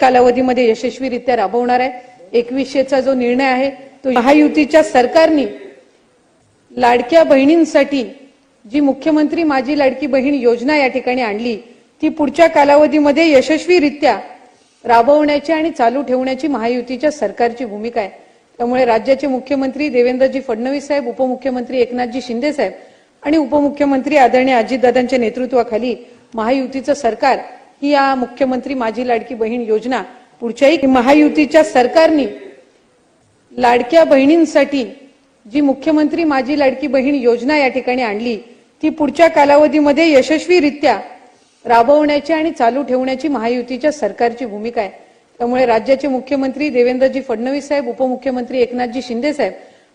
कालावधीमध्ये यशस्वीरित्या राबवणार आहे. एकवीसशेचा जो निर्णय आहे तो महायुतीच्या सरकारने लाडक्या बहिणींसाठी जी मुख्यमंत्री माझी लाडकी बहीण योजना या ठिकाणी आणली ती पुढच्या कालावधीमध्ये यशस्वीरित्या राबवण्याची आणि चालू ठेवण्याची महायुतीच्या सरकारची भूमिका आहे. त्यामुळे राज्याचे मुख्यमंत्री देवेंद्रजी फडणवीस साहेब उपमुख्यमंत्री एकनाथजी शिंदे साहेब आणि उपमुख्यमंत्री आदरणीय अजितदादांच्या नेतृत्वाखाली महायुतीचं सरकार ही या मुख्यमंत्री माझी लाडकी बहीण योजना पुढच्याही महायुतीच्या सरकारने लाडक्या बहिणींसाठी जी मुख्यमंत्री माझी लाडकी बहीण योजना या ठिकाणी आणली ती पुढच्या कालावधीमध्ये यशस्वीरित्या राबवण्याची आणि चालू ठेवण्याची महायुतीच्या सरकारची भूमिका आहे. त्यामुळे राज्याचे मुख्यमंत्री देवेंद्रजी फडणवीस साहेब उपमुख्यमंत्री एकनाथजी शिंदे साहेब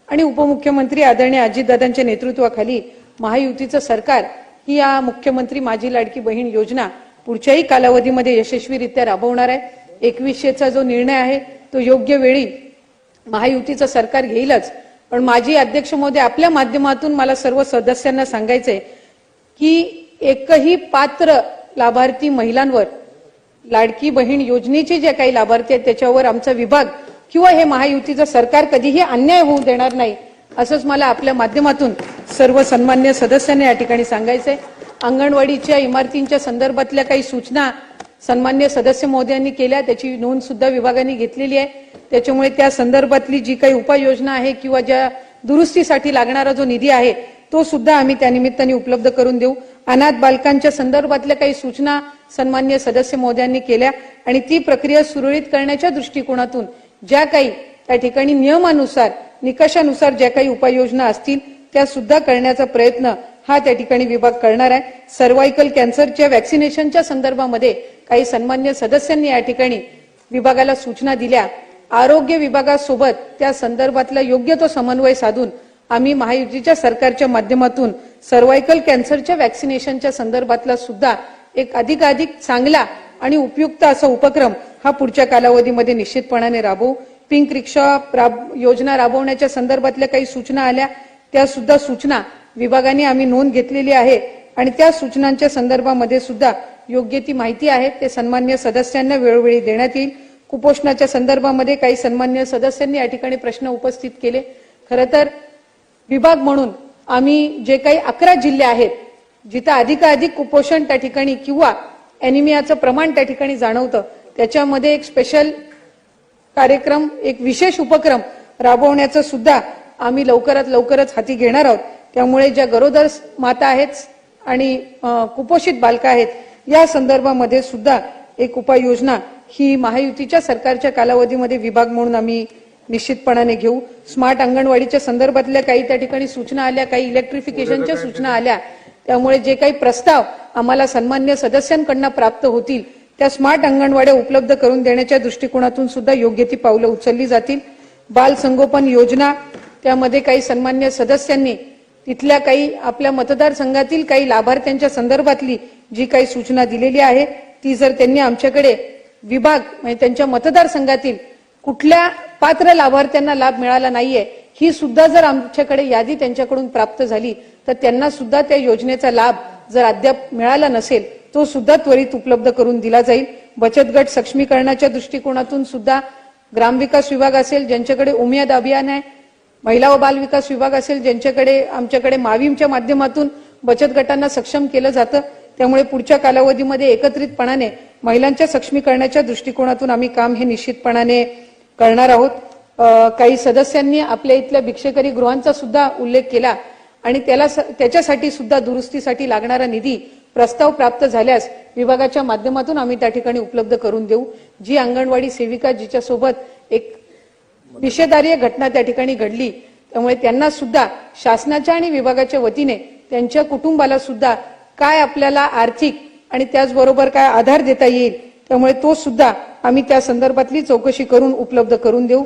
आणि उपमुख्यमंत्री आदरणीय अजितदादांच्या नेतृत्वाखाली महायुतीचं सरकार ही या मुख्यमंत्री माझी लाडकी बहीण योजना पुढच्याही कालावधीमध्ये यशस्वीरित्या राबवणार आहे. एकवीसशेचा जो निर्णय आहे तो योग्य वेळी महायुतीचं सरकार घेईलच. पण माजी अध्यक्ष महोदय आपल्या माध्यमातून मला सर्व सदस्यांना सांगायचंय की एकही पात्र लाभार्थी महिलांवर लाडकी बहीण योजनेचे जे काही लाभार्थी आहेत त्याच्यावर आमचा विभाग किंवा हे महायुतीचं सरकार कधीही अन्याय होऊ देणार नाही असंच मला आपल्या माध्यमातून सर्व सन्मान्य सदस्यांना या ठिकाणी सांगायचंय. अंगणवाडीच्या इमारतींच्या संदर्भातल्या काही सूचना सन्मान्य सदस्य महोदयांनी केल्या. त्याची नोंद सुद्धा विभागाने घेतलेली आहे. त्याच्यामुळे त्या संदर्भातली जी काही उपाययोजना आहे किंवा ज्या दुरुस्तीसाठी लागणारा जो निधी आहे तो सुद्धा आम्ही त्यानिमित्ताने उपलब्ध करून देऊ. अनाथ बालकांच्या संदर्भातल्या काही सूचना सन्मान्य सदस्य महोदयांनी केल्या आणि ती प्रक्रिया सुरळीत करण्याच्या दृष्टिकोनातून ज्या काही त्या ठिकाणी नियमानुसार निकषानुसार ज्या काही उपाययोजना असतील त्या सुद्धा करण्याचा प्रयत्न हा त्या ठिकाणी विभाग करणार आहे. सर्वायकल कॅन्सरच्या वॅक्सिनेशनच्या संदर्भामध्ये काही सन्मान्य सदस्यांनी या ठिकाणी विभागाला सूचना दिल्या. आरोग्य विभागासोबत त्या संदर्भातला योग्य तो समन्वय साधून आम्ही महायुतीच्या सरकारच्या माध्यमातून सर्वायकल कॅन्सरच्या वॅक्सिनेशनच्या संदर्भातला सुद्धा एक अधिकाधिक चांगला आणि उपयुक्त असा उपक्रम हा पुढच्या कालावधीमध्ये निश्चितपणाने राबवू. पिंक रिक्षा राब योजना राबवण्याच्या संदर्भातल्या काही सूचना आल्या. त्या सुद्धा सूचना विभागाने आम्ही नोंद घेतलेली आहे आणि त्या सूचनांच्या संदर्भामध्ये सुद्धा योग्य ती माहिती आहे. ते सन्मान्य सदस्यांना वेळोवेळी देण्यात येईल. कुपोषणाच्या संदर्भामध्ये काही सन्मान्य सदस्यांनी या ठिकाणी प्रश्न उपस्थित केले. खरं तर विभाग म्हणून आम्ही जे काही अकरा जिल्हे आहेत जिथं अधिकाधिक कुपोषण त्या ठिकाणी किंवा अॅनिमियाचं प्रमाण त्या ठिकाणी जाणवतं त्याच्यामध्ये एक स्पेशल कार्यक्रम एक विशेष उपक्रम राबवण्याचं सुद्धा आम्ही लवकरात लवकरच हाती घेणार आहोत. त्यामुळे ज्या गरोदर माता आहेत आणि कुपोषित बालका आहेत या संदर्भामध्ये सुद्धा एक उपाययोजना ही महायुतीच्या सरकारच्या कालावधीमध्ये विभाग म्हणून आम्ही निश्चितपणाने घेऊ. स्मार्ट अंगणवाडीच्या संदर्भातल्या काही त्या ठिकाणी सूचना आल्या काही इलेक्ट्रिफिकेशनच्या सूचना आल्या. त्यामुळे जे काही प्रस्ताव आम्हाला सन्मान्य सदस्यांकडनं प्राप्त होतील त्या स्मार्ट अंगणवाड्या उपलब्ध करून देण्याच्या दृष्टिकोनातून सुद्धा योग्य ती पावलं उचलली जातील. बाल संगोपन योजना त्यामध्ये काही सन्मान्य सदस्यांनी तिथल्या काही आपल्या मतदारसंघातील काही लाभार्थ्यांच्या संदर्भातली जी काही सूचना दिलेली आहे ती जर त्यांनी आमच्याकडे विभाग म्हणजे त्यांच्या मतदारसंघातील कुठल्या पात्र लाभार्थ्यांना लाभ मिळाला नाहीये ही सुद्धा जर आमच्याकडे यादी त्यांच्याकडून प्राप्त झाली तर त्यांना सुद्धा त्या योजनेचा लाभ जर अद्याप मिळाला नसेल तो सुद्धा त्वरित उपलब्ध करून दिला जाईल. बचत गट सक्षमीकरणाच्या दृष्टिकोनातून सुद्धा ग्रामविकास विभाग असेल ज्यांच्याकडे उमियाद अभियान आहे महिला व बालविकास विभाग असेल ज्यांच्याकडे आमच्याकडे मावीमच्या माध्यमातून बचत गटांना सक्षम केलं जातं त्यामुळे पुढच्या कालावधीमध्ये एकत्रितपणाने महिलांच्या सक्षमीकरणाच्या दृष्टिकोनातून आम्ही काम हे निश्चितपणाने करणार आहोत. काही सदस्यांनी आपल्या इथल्या भिक्षेकरी गृहांचा सुद्धा उल्लेख केला आणि त्याला स- त्याच्यासाठी सुद्धा दुरुस्तीसाठी लागणारा निधी प्रस्ताव प्राप्त झाल्यास विभागाच्या माध्यमातून आम्ही त्या ठिकाणी उपलब्ध करून देऊ. जी अंगणवाडी सेविका जिच्यासोबत एक निषेधार्ह घटना त्या ठिकाणी घडली. त्यामुळे त्यांना सुद्धा शासनाच्या आणि विभागाच्या वतीने त्यांच्या कुटुंबाला सुद्धा काय आपल्याला आर्थिक आणि त्याचबरोबर काय आधार देता येईल त्यामुळे तो सुद्धा आम्ही त्या संदर्भातली चौकशी करून उपलब्ध करून देऊ.